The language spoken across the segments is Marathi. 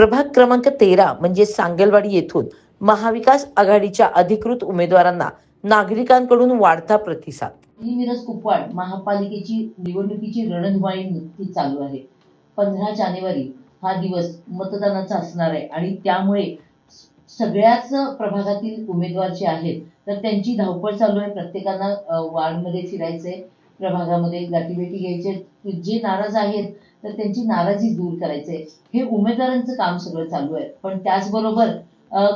प्रभाग क्रमांक तेरा म्हणजे सांगलवाडी येथून महाविकास आघाडीच्या अधिकृत उमेदवारांना नागरिकांकडून वाढता प्रतिसाद. ही मिरज कुपवाड महापालिकेची निवडणुकीची रणधुमाळी नुकतीच चालू आहे. पंधरा जानेवारी हा दिवस मतदानाचा असणार आहे आणि त्यामुळे सगळ्याच प्रभागातील उमेदवार जे आहेत तर त्यांची धावपळ चालू आहे. प्रत्येकांना वार्डमध्ये फिरायचंय प्रभागामध्ये गाठीभेटी घ्यायचे जे नाराज आहेत तर त्यांची नाराजी दूर करायचंय. हे उमेदवारांचं काम सगळं चालू आहे. पण त्याचबरोबर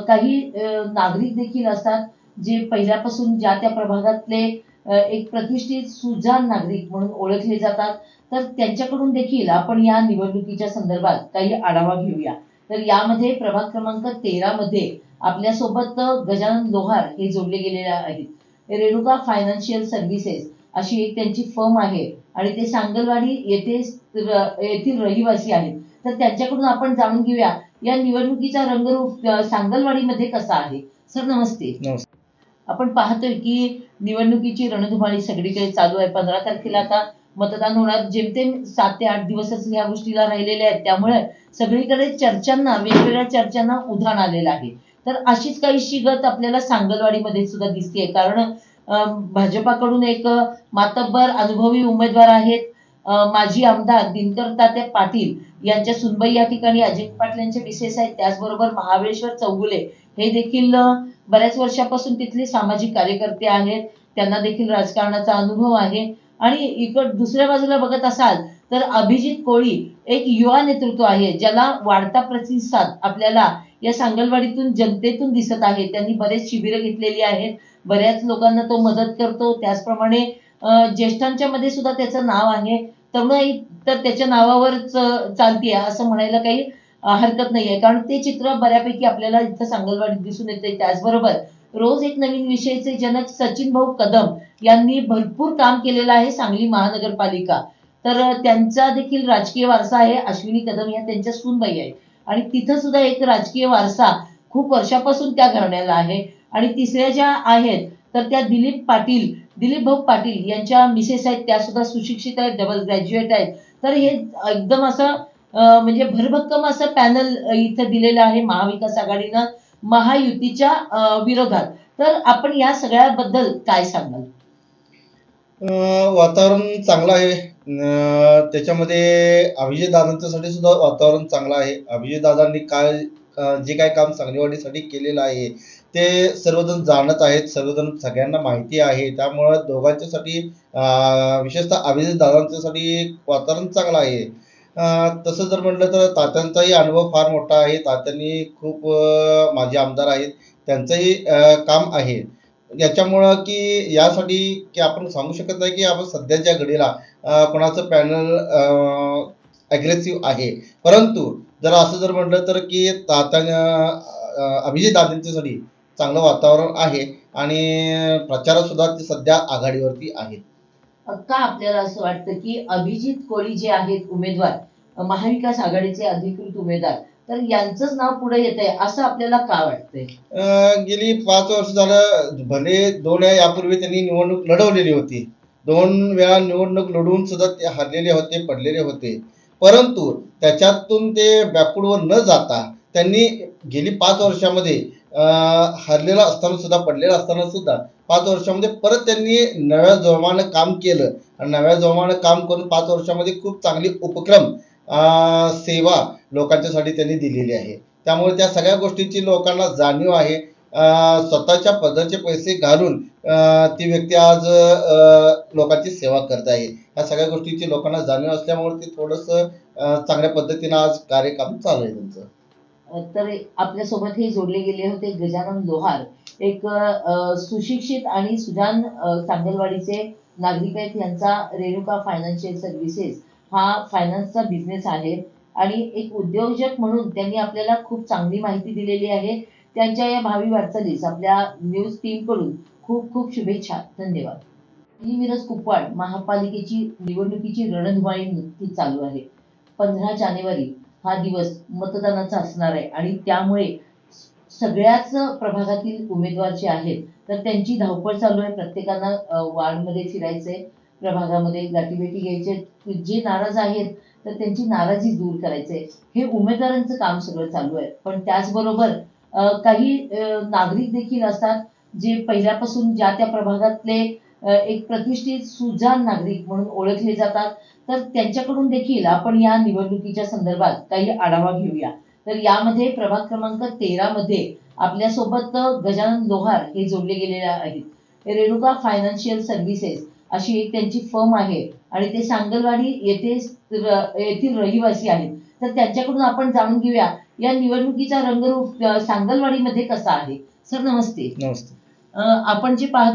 काही नागरिक देखील असतात जे पहिल्यापासून ज्या त्या प्रभागातले एक प्रतिष्ठित सुजान नागरिक म्हणून ओळखले जातात. तर त्यांच्याकडून देखील आपण या निवडणुकीच्या संदर्भात काही आढावा घेऊया. तर यामध्ये प्रभाग क्रमांक तेरा मध्ये आपल्यासोबत गजानन लोहार हे जोडले गेलेले आहेत. रेणुका फायनान्शियल सर्व्हिसेस अशी एक त्यांची फर्म आहे. आणि ते सांगलवाडी येथे येथील रहिवासी आहेत. तर त्यांच्याकडून आपण जाणून घेऊया या निवडणुकीचा रंगरूप सांगलवाडीमध्ये कसा आहे? सर नमस्ते. आपण पाहतोय की निवडणुकीची रणधुमाळी सगळीकडे चालू आहे. पंधरा तारखेला आता मतदान होणार. जेमतेम सात ते आठ दिवसच ह्या गोष्टीला राहिलेले आहेत. त्यामुळे सगळीकडे चर्चांना वेगवेगळ्या चर्चांना उधाण आलेलं आहे. तर अशीच काहीशी गत आपल्याला सांगलवाडीमध्ये सुद्धा दिसतेय. कारण भाजपाकडून एक मातब्बर अनुभवी उमेदवार आहेत. माजी आमदार दिनकर तात्या पाटील यांच्या सुनबाई या ठिकाणी अजित पाटील यांचे विशेष आहेत. त्याचबरोबर महाबळेश्वर चौगुले हे देखील बऱ्याच वर्षापासून तिथले सामाजिक कार्यकर्ते आहेत. त्यांना देखील राजकारणाचा अनुभव आहे. आणि इकड दुसऱ्या बाजूला बघत असाल तर अभिजित कोळी एक युवा नेतृत्व आहे ज्याला वाढता प्रतिसाद आपल्याला या सांगलवाडीतून जनतेतून दिसत आहे. त्यांनी बरेच शिबिरं घेतलेली आहेत. बऱ्याच लोकांना तो मदत करतो. त्याचप्रमाणे ज्येष्ठांच्या मध्ये सुद्धा त्याचं नाव आहे. तरुणाई तर त्याच्या नावावरच चालतीये असं म्हणायला काही हरकत नाही आहे कारण ते चित्र बऱ्यापैकी आपल्याला इथं सांगलवाडीत दिसून येते. त्याचबरोबर रोज एक नवीन विषयाचे जनक सचिन भाऊ कदम यांनी भरपूर काम केलेलं आहे सांगली महानगरपालिका. तर त्यांचा देखील राजकीय वारसा आहे. अश्विनी कदम या त्यांच्या सूनबाई आहेत. आणि तिथं सुद्धा एक राजकीय वारसा खूप वर्षापासून त्या घराण्याला आहे. आणि तिसऱ्या ज्या आहेत तर त्या दिलीप पाटील दिलीप भाऊ पाटील यांच्या मिसेस आहेत. त्या सुद्धा सुशिक्षित आहेत डबल ग्रॅज्युएट आहेत. तर हे एकदम असं म्हणजे भरभक्कम असं पॅनल इथं दिलेलं आहे महाविकास आघाडीनं महायुतीच्या विरोधात. तर आपण या सगळ्याबद्दल काय सांगाल? वातावरण चांगलं आहे. त्याच्यामध्ये अभिजित दादांच्यासाठी सुद्धा वातावरण चांगलं आहे. अभिजित दादांनी काय जे काय काम सांगलीवाडीसाठी केलेलं आहे ते सर्वजण जाणत आहेत सर्वजण सगळ्यांना माहिती आहे. त्यामुळं दोघांच्यासाठी विशेषतः अभिजित दादांच्यासाठी वातावरण चांगलं आहे. तसं जर म्हटलं तर तात्यांचाही अनुभव फार मोठा आहे. तात्यांनी खूप माझे आमदार आहेत. त्यांचंही काम आहे. याच्यामुळं की यासाठी की आपण सांगू शकत नाही की आपण सध्याच्या घडीला कोणाचं पॅनल अग्रेसिव्ह आहे. परंतु जर असं जर म्हटलं तर की तात्या अभिजित दादांच्यासाठी चांगलं वातावरण आहे आणि प्रचारात सुद्धा ते सध्या आघाडीवरती आहेत. का आपल्याला असं वाटतं की अभिजित कोळी जे आहेत उमेदवार महाविकास आघाडीचे अधिकृत उमेदवार तर यांचंच नाव पुढे येत आहे असं आपल्याला का वाटतंय? गेली पाच वर्ष झालं भले दोन यापूर्वी त्यांनी निवडणूक लढवलेली होती. दोन वेळा निवडणूक लढवून सुद्धा ते हरलेले होते पडलेले होते. परंतु त्याच्यातून ते बॅकवर्डवर न जाता त्यांनी गेली पाच वर्षामध्ये हरलेला असताना सुद्धा पडलेला असताना सुद्धा पाच वर्षामध्ये परत त्यांनी नव्या जोमानं काम केलं. आणि नव्या जोमानं काम करून पाच वर्षामध्ये खूप चांगले उपक्रम सेवा लोकांच्यासाठी त्यांनी दिलेली आहे. त्यामुळे त्या सगळ्या गोष्टींची लोकांना जाणीव आहे. स्वतःच्या पदरचे पैसे घालून ती व्यक्ती आज लोकांची सेवा करत आहे. या सगळ्या गोष्टींची लोकांना जाणीव असल्यामुळे ते थोडंसं चांगल्या पद्धतीनं आज कार्यक्रम चालू आहे त्यांचं. तर आपल्यासोबत हे जोडले गेले होते गजानन लोहार. एक सुशिक्षित आणि सुजान सांगलवाडीचे नागरिक आहेत. यांचा रेणुका फायनान्शियल सर्व्हिसेस हा फायनान्सचा बिझनेस आहे. आणि एक उद्योजक म्हणून त्यांनी आपल्याला खूप चांगली माहिती दिलेली आहे. त्यांच्या या भावी वाटचालीस आपल्या न्यूज टीमकडून खूप खूप शुभेच्छा. धन्यवाद. ही मिरज कुपवाड महापालिकेची निवडणुकीची रणधुमाळी नुकतीच चालू आहे. पंधरा जानेवारी हा दिवस मतदानाचा असणार आहे. आणि त्यामुळे सगळ्याच प्रभागातील उमेदवार जे आहेत तर त्यांची धावपळ चालू आहे. प्रत्येकांना वार्डमध्ये फिरायचंय. प्रभागामध्ये गाठीभेटी घ्यायचे जे नाराज आहेत तर त्यांची नाराजी दूर करायचंय. हे उमेदवारांचं काम सगळं चालू आहे. पण त्याचबरोबर काही नागरिक देखील असतात जे पहिल्यापासून ज्या त्या प्रभागातले एक प्रतिष्ठित सुजान नागरिक म्हणून ओळखले जातात तर त्यांच्याकडून देखील आपण या निवडणुकीच्या संदर्भात काही आढावा घेऊया. तर यामध्ये प्रभाग क्रमांक तेरा मध्ये आपल्यासोबत गजानन लोहार हे जोडले गेलेले आहेत. रेणुका फायनान्शियल सर्व्हिसेस अशी एक त्यांची फर्म आहे. आणि ते सांगलवाडी येथे येथील रहिवासी आहेत. तर त्यांच्याकडून आपण जाणून घेऊया या निवडणुकीचा रंगरूप सांगलवाडीमध्ये कसा आहे? सर नमस्ते. नमस्ते. आपण जे पाहतो